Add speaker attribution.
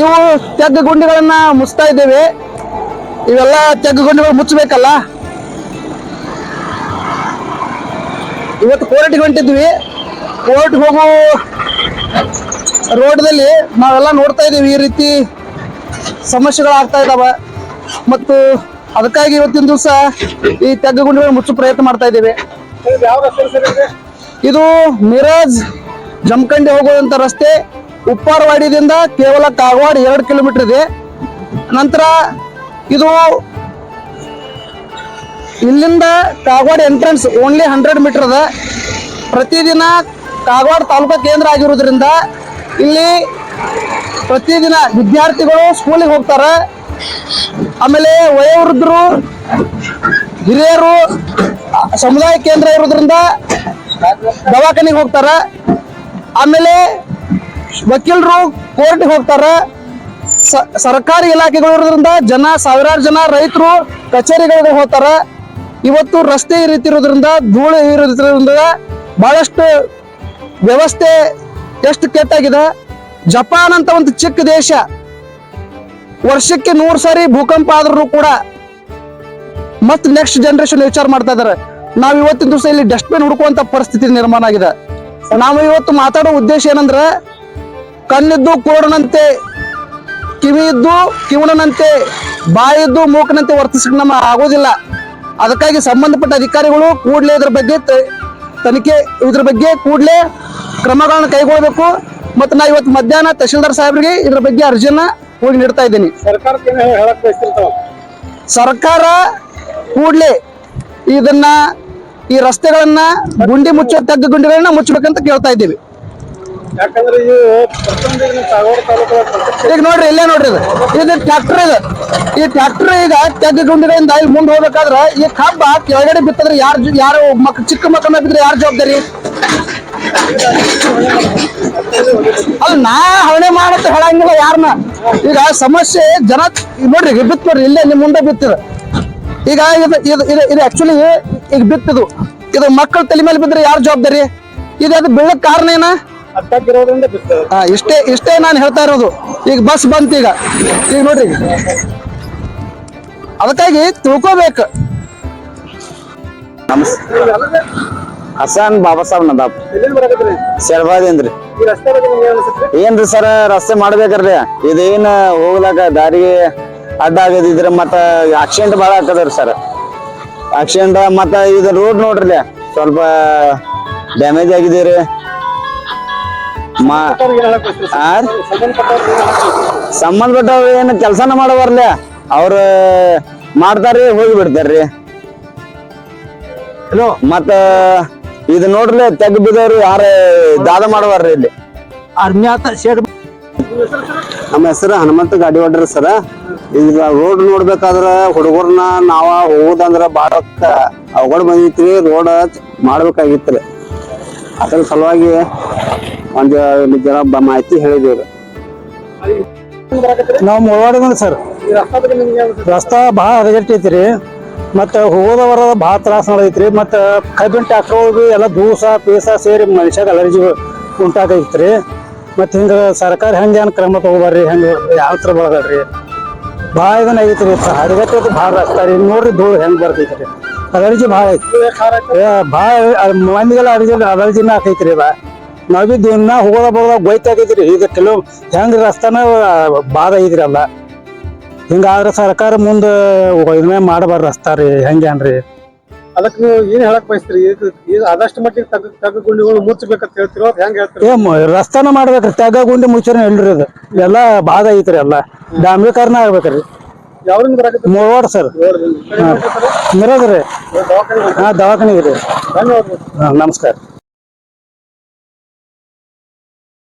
Speaker 1: ಇವು ತೆಗ್ಗು ಗುಂಡಿಗಳನ್ನ ಮುಚ್ತಾ ಇದ್ದೇವೆ. ಇವೆಲ್ಲ ತೆಗ್ಗು ಗುಂಡಿಗಳು ಮುಚ್ಚಬೇಕಲ್ಲ? ಇವತ್ತು ಕೋರ್ಟ್ಗೆ ಹೊಂಟಿದ್ವಿ. ಕೋರ್ಟ್ ಹೋಗೋ ರೋಡ್ದಲ್ಲಿ ನಾವೆಲ್ಲ ನೋಡ್ತಾ ಇದ್ದೀವಿ ಈ ರೀತಿ ಸಮಸ್ಯೆಗಳು ಆಗ್ತಾ ಇದಾವೆ ಮತ್ತು ಅದಕ್ಕಾಗಿ ಇವತ್ತಿನ ದಿವಸ ಈ ತೆಗ್ಗು ಗುಂಡಿಗಳು ಮುಚ್ಚೋ ಪ್ರಯತ್ನ ಮಾಡ್ತಾ ಇದ್ದೇವೆ.
Speaker 2: ಇದು?
Speaker 1: ಇದು ಮಿರಾಜ್ ಜಮಖಂಡಿ ಹೋಗುವಂತ ರಸ್ತೆ. ಉಪ್ಪಾರವಾಡಿದಿಂದ ಕೇವಲ ಕಾಗವಾಡ ಎರಡು ಕಿಲೋಮೀಟರ್ ಇದೆ. ನಂತರ ಇದು ಇಲ್ಲಿಂದ Kagwad entrance only hundred metre ಅದ. ಪ್ರತಿದಿನ ಕಾಗವಾಡ ತಾಲೂಕಾ ಕೇಂದ್ರ ಆಗಿರೋದ್ರಿಂದ ಇಲ್ಲಿ ಪ್ರತಿದಿನ ವಿದ್ಯಾರ್ಥಿಗಳು ಸ್ಕೂಲಿಗೆ ಹೋಗ್ತಾರೆ. ಆಮೇಲೆ ವಯೋವೃದ್ಧರು, ಹಿರಿಯರು, ಸಮುದಾಯ ಕೇಂದ್ರ ಇರೋದ್ರಿಂದ ದವಾಖಾನೆಗೆ ಹೋಗ್ತಾರ. ಆಮೇಲೆ ವಕೀಲರು ಕೋರ್ಟ್ಗೆ ಹೋಗ್ತಾರ. ಸರ್ಕಾರಿ ಇಲಾಖೆಗಳು ಇರೋದ್ರಿಂದ ಜನ, ಸಾವಿರಾರು ಜನ ರೈತರು ಕಚೇರಿಗಳಿಗೆ ಹೋಗ್ತಾರ. ಇವತ್ತು ರಸ್ತೆ ಈ ರೀತಿ ಇರೋದ್ರಿಂದ ಧೂಳು ಇರೋದ್ರಿಂದ ಬಹಳಷ್ಟು ವ್ಯವಸ್ಥೆ ಎಷ್ಟು ಕೆಟ್ಟಾಗಿದೆ. ಜಪಾನ್ ಅಂತ ಒಂದು ಚಿಕ್ಕ ದೇಶ. ವರ್ಷಕ್ಕೆ ನೂರು ಸಾರಿ ಭೂಕಂಪ ಆದ್ರೂ ಕೂಡ ಮತ್ ನೆಕ್ಸ್ಟ್ ಜನರೇಷನ್ ವಿಚಾರ ಮಾಡ್ತಾ ಇದಾರೆ. ನಾವು ಇವತ್ತಿನ ದಿವಸ ಇಲ್ಲಿ ಡಸ್ಟ್ಬಿನ್ ಹುಡುಕುವಂತ ಪರಿಸ್ಥಿತಿ ನಿರ್ಮಾಣ ಆಗಿದೆ. ನಾವು ಇವತ್ತು ಮಾತಾಡೋ ಉದ್ದೇಶ ಏನಂದ್ರೆ ಕಣ್ಣಿದ್ದು ಕುರುಡನಂತೆ ಕಿವಿ ಇದ್ದು ಕಿವುಡನಂತೆ ಬಾಯಿದ್ದು ಮೂಕನಂತೆ ವರ್ತಿಸಕ್ಕೆ ನಮ್ಮ ಆಗೋದಿಲ್ಲ. ಅದಕ್ಕಾಗಿ ಸಂಬಂಧಪಟ್ಟ ಅಧಿಕಾರಿಗಳು ಕೂಡಲೇ ಇದ್ರ ಬಗ್ಗೆ ತನಿಖೆ ಇದ್ರ ಬಗ್ಗೆ ಕೂಡಲೇ ಕ್ರಮಗಳನ್ನು ಕೈಗೊಳ್ಳಬೇಕು. ಮತ್ತು ನಾ ಇವತ್ತು ಮಧ್ಯಾಹ್ನ ತಹಶೀಲ್ದಾರ್ ಸಾಹೇಬ್ರಿಗೆ ಇದ್ರ ಬಗ್ಗೆ ಅರ್ಜಿಯನ್ನ ಹೋಗಿ ನೀಡ್ತಾ ಇದ್ದೀನಿ. ಸರ್ಕಾರ ಕೂಡಲೇ ಇದನ್ನ ಈ ರಸ್ತೆಗಳನ್ನ ಗುಂಡಿ ಮುಚ್ಚೋ ತಗ್ಗು ಗುಂಡಿಗಳನ್ನ ಮುಚ್ಚಬೇಕಂತ ಕೇಳ್ತಾ ಇದ್ದೀವಿ.
Speaker 2: ಯಾಕಂದ್ರೆ ಇದು ಈಗ ತಾಲೂಕು
Speaker 1: ಈಗ ನೋಡ್ರಿ, ಇಲ್ಲೇ ನೋಡ್ರಿ ಇದು. ಇದು ಟ್ರ್ಯಾಕ್ಟರ್ ಇದು. ಈ ಟ್ರ್ಯಾಕ್ಟರ್ ಈಗ ಗುಂಡಿಗಳಿಂದ ಇಲ್ಲಿ ಮುಂದೆ ಹೋಗ್ಬೇಕಾದ್ರೆ ಈ ಕಬ್ಬ ಕೆಳಗಡೆ ಬಿತ್ತದ್ರೆ ಯಾರು ಯಾರು ಮಕ್ ಚಿಕ್ಕ ಮಕ್ಕಳ ಬಿದ್ರೆ ಯಾರು ಜವಾಬ್ದಾರಿ? ಅಲ್ಲ, ನಾ ಹವಣೆ ಮಾಡತ್ತ ಹೇಳಂಗಿಲ್ಲ ಯಾರನ್ನ ಈಗ ಸಮಸ್ಯೆ ಜನ ನೋಡ್ರಿ, ಈಗ ಬಿತ್ತು ನೋಡ್ರಿ, ಇಲ್ಲೇ ನಿಮ್ ಮುಂದೆ ಬಿತ್ತಿದ ಈಗ ಇದು ಇದು ಇದು ಇದು ಆಕ್ಚುಲಿ ಈಗ ಬಿತ್ತಿದು ಇದು ಮಕ್ಕಳ ತಲೆ ಮೇಲೆ ಬಿದ್ರೆ ಯಾರು ಜವಾಬ್ದಾರಿ? ಇದು ಅದು ಬೀಳಕ್ ಕಾರಣ ಏನ? ಹಾ ಇಷ್ಟೇ ಇಷ್ಟೇ ನಾನು ಹೇಳ್ತಾ ಇರೋದು. ಈಗ ಬಸ್ ಬಂತು ಈಗ. ಈಗ ನೋಡ್ರಿ. ಅದಕ್ಕಾಗಿ ತಿಳ್ಕೋಬೇಕು.
Speaker 3: ಹಸನ್ ಬಾಬಾ
Speaker 2: ನಿಮ್ಗೆ ಏನ್ ಅನ್ಸುತ್ತೆ?
Speaker 3: ಏನ್ರಿ ಸರ ರಸ್ತೆ ಮಾಡ್ಬೇಕ್ರಿ. ಇದೇನ ಹೋಗ್ಲಾಕ ದಾರಿಗೆ ಅಡ್ಡ ಆಗದಿದ್ರೆ ಮತ್ತ ಆಕ್ಸಿಡೆಂಟ್ ಭಾಳ ಆಗ್ತದ್ರಿ ಸರ್. ಆಕ್ಸಿಡೆಂಟ್ ಮತ್ತ ಇದು ರೋಡ್ ನೋಡ್ರಿ ಸ್ವಲ್ಪ ಡ್ಯಾಮೇಜ್ ಆಗಿದೀರಿ. ಸಂಬಂಧಪಟ್ಟವ್ರು ಏನು ಕೆಲಸನ ಮಾಡಬಾರ್ಲೆ ಅವ್ರ ಮಾಡ್ತಾರ್ರಿ ಹೋಗಿ ಬಿಡ್ತಾರ್ರಿ. ಮತ್ತ ಇದು ನೋಡ್ರಿ ತೆಗ್ ಬಿದ್ದವ್ರು ಯಾರ ದಾದ ಮಾಡುವಾರ್ರಿ ಇಲ್ಲಿ. ನಮ್ಮ ಹೆಸರು ಹನುಮಂತ ಗಾಡಿ ಹೊಡ್ರಿ ಸರ ಈಗ ರೋಡ್ ನೋಡ್ಬೇಕಾದ್ರ ಹುಡುಗರ್ನ ನಾವ ಹೋಗುದಂದ್ರ ಬಾಳ ಅವಘಡ ಬಂದಿತ್ರಿ ರೋಡ್ ಮಾಡ್ಬೇಕಾಗಿತ್ರಿ. ಅದ್ರ ಸಲುವಾಗಿ ಒಂದ್ ಜನ ಬ- ಮಾಹಿತಿ ಹೇಳಿದೇವ್ರಿ
Speaker 1: ನಾವು ಮುಳವಾಡಿದ ಸರ್.
Speaker 2: ರಸ್ತೆ
Speaker 1: ಭಾಳ ಹದಗೆಟ್ಟೈತಿ ಮತ್ತು ಹೋಗೋದ ಬರೋದ ಭಾಳ ತ್ರಾಸ ನಡೈತ್ರಿ ಮತ್ತು ಕಬ್ಬಿನ ಟ್ಯಾಕ್ಟರ್ ಎಲ್ಲ ದೂಸ, ಪೀಸ ಸೇರಿ ಮನುಷ್ಯಾಗ ಅಲರ್ಜಿ ಉಂಟಾಗೈತ್ರಿ. ಮತ್ತು ಹಿಂಗೆ ಸರ್ಕಾರ ಹೆಂಗೆ ಏನು ಕ್ರಮ ತಗೋಬಾರ್ರಿ? ಹೆಂಗೆ ಯಾವ ಥರ ಬಳಗಲ್ರಿ ಭಾಳ ಇದನ್ನ ಐತ್ರಿ ಹದಗೆಟ್ಟೈತಿ ಭಾಳ ರಸ್ತಾ ರೀ. ನೋಡ್ರಿ ಧೂಳು ಹೆಂಗೆ ಬರ್ತೈತ್ರಿ. ಅಲರ್ಜಿ ಭಾಳ ಐತಿ ಬಹಳ ಭಾಳ ಮಂದಿಗೆಲ್ಲ ಅಲರ್ಜಿ ಅಲರ್ಜಿನ ಆಕೈತ್ರಿ ಇದ ನಾವ್ ನಾ ದಿನ ಹೋಗೋದ ಬರೋದ ಗೊಯ್ತಾಗಿದ್ರಿ ಇದು ಕೆಲವು ಹೆಂಗ್ ರಸ್ತಾನ ಬಾದ ಇದ್ರಲ್ಲ. ಅಲ್ಲ ಹಿಂಗಾದ್ರೆ ಸರ್ಕಾರ ಮುಂದೆ ಇದನ್ನೇ ಮಾಡಬಾರ್ದು ರಸ್ತಾ ರೀ ಹೆಂಗೇನ್ರಿ
Speaker 2: ಅದಕ್ಕೆ ನೀವು ಏನ್ ಹೇಳಕ್ ಬಯಸ್ತೀರಿ? ಇದು ಇದು ಆದಷ್ಟು ಮಟ್ಟಿಗೆ ತಗ್ಗ ತಗ್ಗ ಗುಂಡಿಗಳು ಮುಚ್ಚಬೇಕಂತ ಹೇಳ್ತಿರೋ ಹೆಂಗ ಹೇಳ್ತೀರಿ?
Speaker 1: ರಸ್ತಾನ ಮಾಡ್ಬೇಕ್ರಿ. ತೆಗ ಗುಂಡಿ ಮುಚ್ಚರ ಹೇಳ್ರಿ ಅದು. ಎಲ್ಲ ಬಾದ ಐತ್ರಿ ಎಲ್ಲ. ಡಾಂಬೀಕರಣ ಆಗ್ಬೇಕ್ರಿ.
Speaker 2: ಯಾವ್ರಿಂದ
Speaker 1: ಮೂರ್ವಾಡ ಸರ್.
Speaker 2: ಧನ್ಯವಾದ
Speaker 1: ಹಾಂ. ಹಾ ದವಾಖಾನಿಗೆ ರೀ ಹಾಂ ನಮಸ್ಕಾರ.